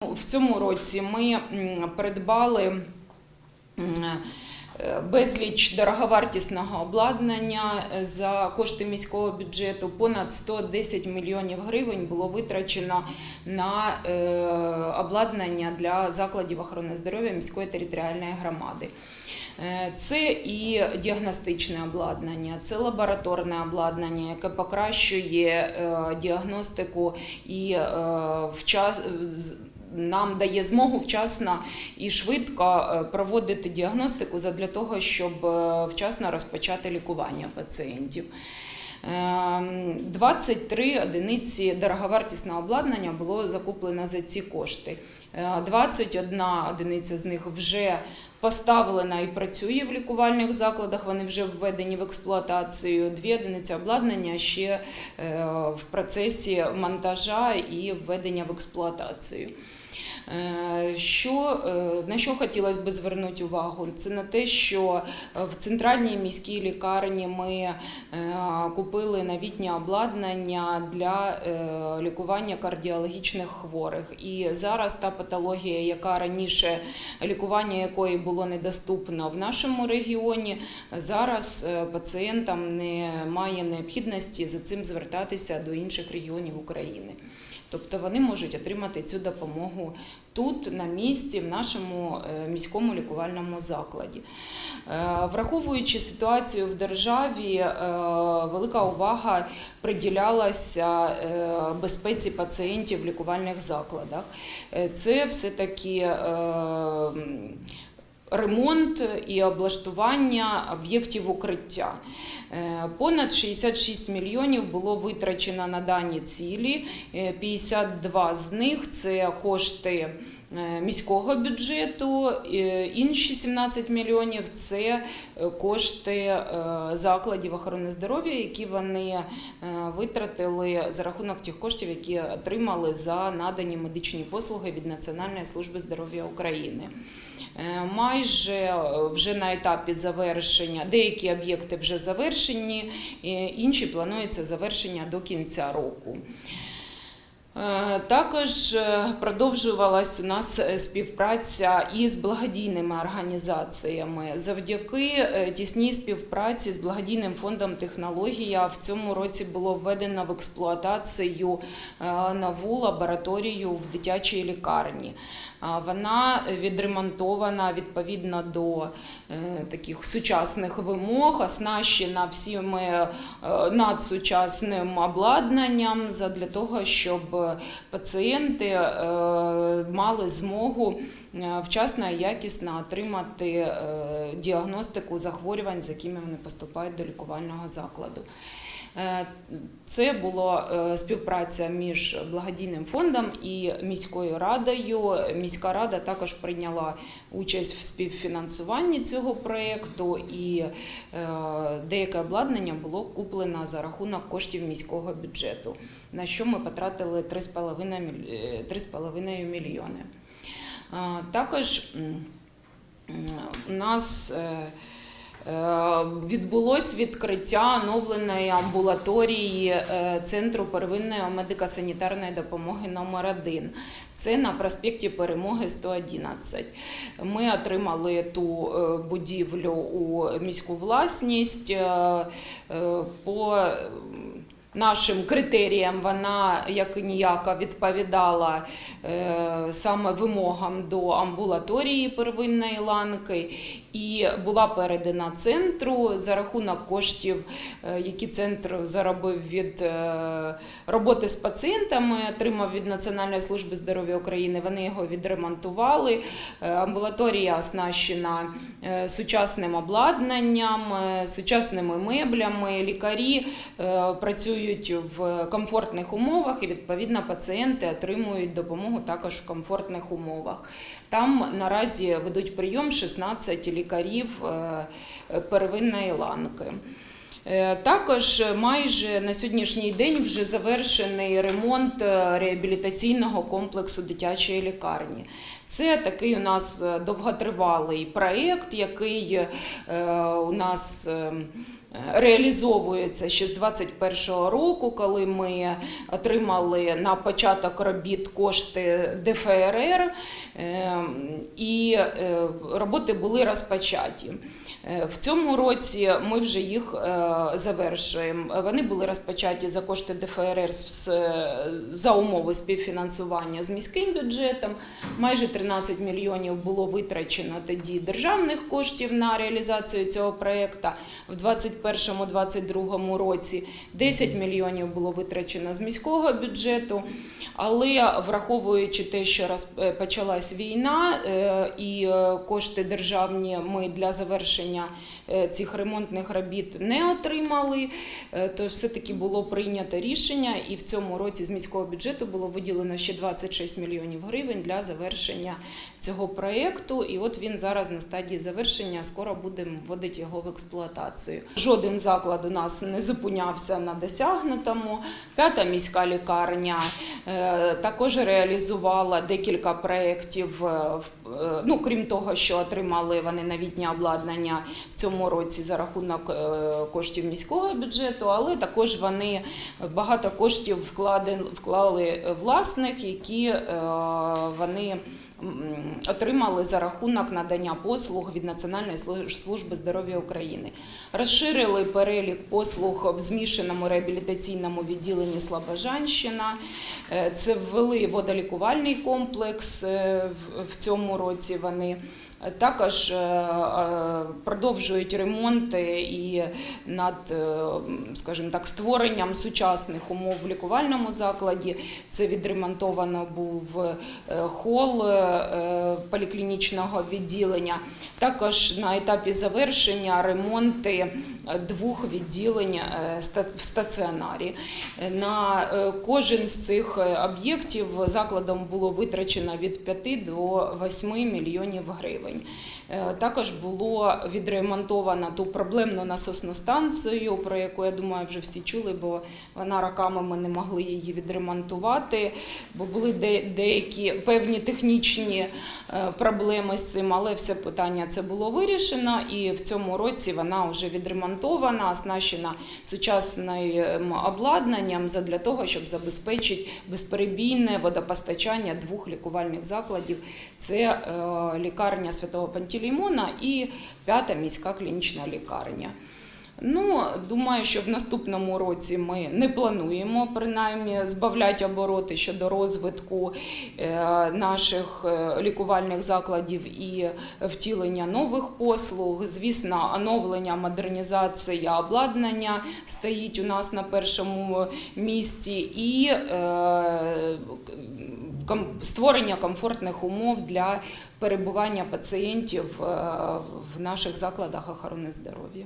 В цьому році ми придбали е, безліч дороговартісного обладнання за кошти міського бюджету. Понад 110 мільйонів гривень було витрачено на е, обладнання для закладів охорони здоров'я міської територіальної громади. Е, Це і діагностичне обладнання, це лабораторне обладнання, яке покращує діагностику і вчас з- нам дає змогу вчасно і швидко е, проводити діагностику задля того, щоб е, вчасно розпочати лікування пацієнтів. Ем, 23 одиниці дороговартісного обладнання було закуплено за ці кошти. Е, 21 одиниця з них вже поставлена і працює в лікувальних закладах. Вони вже введені в експлуатацію. Дві одиниці обладнання ще е, в процесі монтажа і введення в експлуатацію. Е, Що, е, на що хотілося б звернути увагу? Це на те, що е, в центральній міській лікарні ми купили новітнє обладнання для лікування кардіологічних хворих. І зараз та патологія, яка раніше лікування якої було недоступно в нашому регіоні, зараз пацієнтам немає необхідності за цим звертатися до інших регіонів України. Тобто вони можуть отримати цю допомогу тут, на місці, в нашому е, міському лікувальному закладі. Е, Враховуючи ситуацію в державі, е, велика увага приділялася безпеці пацієнтів в лікувальних закладах. Це все-таки е, м, ремонт і облаштування об'єктів укриття. Е, Понад 66 мільйонів було витрачено на дані цілі. Е, 52 з них це кошти е, міського бюджету, е, інші 17 мільйонів це е, кошти е, закладів охорони здоров'я, які вони е, витратили за рахунок тих коштів, які отримали за надані медичні послуги від Національної служби здоров'я України. Е, Майже е, вже на етапі завершення, деякі об'єкти вже завершені, інші планується завершення до кінця року. Е, Також е, продовжувалась у нас е, співпраця із благодійними організаціями. Завдяки тісній співпраці з благодійним фондом Технологія в цьому році було введено в експлуатацію нову лабораторію в дитячій лікарні. Вона відремонтована відповідно до таких сучасних вимог, оснащена всім е, надсучасним обладнанням задля того, щоб пацієнти е, мали змогу е, вчасно і якісно отримати е, діагностику захворювань, з якими вони поступають до лікувального закладу. Е, Це була е, співпраця між благодійним фондом і міською радою. Міська рада також прийняла участь в співфінансуванні цього проєкту, і е, деяке обладнання було куплено за рахунок коштів міського бюджету, на що ми потратили 3,5 міль- е, 3,5 мільйони. Також у нас Відбулось відкриття оновленої амбулаторії е, Центру первинної медико-санітарної допомоги номер 1 Це на проспекті Перемоги 111. Ми отримали ту е, будівлю у міську власність. Е, е, По нашим критеріям вона як ніяка відповідала е, саме вимогам до амбулаторії первинної ланки і була передана центру за рахунок коштів, е, які центр заробив від е, роботи з пацієнтами, отримав від Національної служби здоров'я України. Вони його відремонтували. Амбулаторія оснащена сучасним обладнанням, сучасними меблями. Лікарі е, працюють в комфортних умовах, і відповідно пацієнти отримують допомогу також в комфортних умовах. Там наразі ведуть прийом 16 лікарів е, первинної ланки. Е, Також майже на сьогоднішній день вже завершений ремонт е, реабілітаційного комплексу дитячої лікарні. Це такий у нас е, довготривалий проєкт, який е, у нас. е, Реалізовується ще з 2021 року, коли ми отримали на початок робіт кошти ДФРР, е, і е, роботи були розпочаті. В цьому році ми вже їх завершуємо. Вони були розпочаті за кошти ДФРР за умови співфінансування з міським бюджетом. Майже 13 мільйонів було витрачено тоді державних коштів на реалізацію цього проєкту. В 2021-2022 році 10 мільйонів було витрачено з міського бюджету. Але враховуючи те, що е, почалась війна е, і е, кошти державні ми для завершення цих ремонтних робіт не отримали, то все-таки було прийнято рішення, і в цьому році з міського бюджету було виділено ще 26 мільйонів гривень для завершення цього проєкту. І от він зараз на стадії завершення. Скоро будемо вводити його в експлуатацію. Жоден заклад у нас не зупинявся на досягнутому. П'ята міська лікарня також реалізувала декілька проєктів. е, е, Ну, крім того, що отримали вони новітнє обладнання в цьому році за рахунок е, коштів міського бюджету, але також вони багато коштів вклали власних, які е, вони отримали за рахунок надання послуг від Національної служ- служби здоров'я України. Розширили перелік послуг в змішаному реабілітаційному відділенні Слобожанщина. Е, Це ввели водолікувальний комплекс е, в- в цьому році. Вони також е, е, продовжують ремонти і над, е, скажімо так, створенням сучасних умов в лікувальному закладі. Це відремонтовано був хол поліклінічного відділення. Також на етапі завершення ремонти двох відділень в стаціонарі. На кожен з цих об'єктів закладом було витрачено від 5 до 8 мільйонів гривень. Е, Також було відремонтовано ту проблемну насосну станцію, про яку я думаю, вже всі чули, бо вона роками ми не могли її відремонтувати, бо були де- деякі певні технічні е, проблеми з цим, але все питання це було вирішено, і в цьому році вона вже відремонтована, оснащена сучасним обладнанням для того, щоб забезпечити безперебійне водопостачання двох лікувальних закладів. Це е, лікарня Святого Пантелеймона і п'ята міська клінічна лікарня. Ну, думаю, що в наступному році ми не плануємо принаймні збавляти обороти щодо розвитку е, наших е, лікувальних закладів і втілення нових послуг. Звісно, оновлення, модернізація обладнання стоїть у нас на першому місці, і е, створення комфортних умов для перебування пацієнтів е, в наших закладах охорони здоров'я.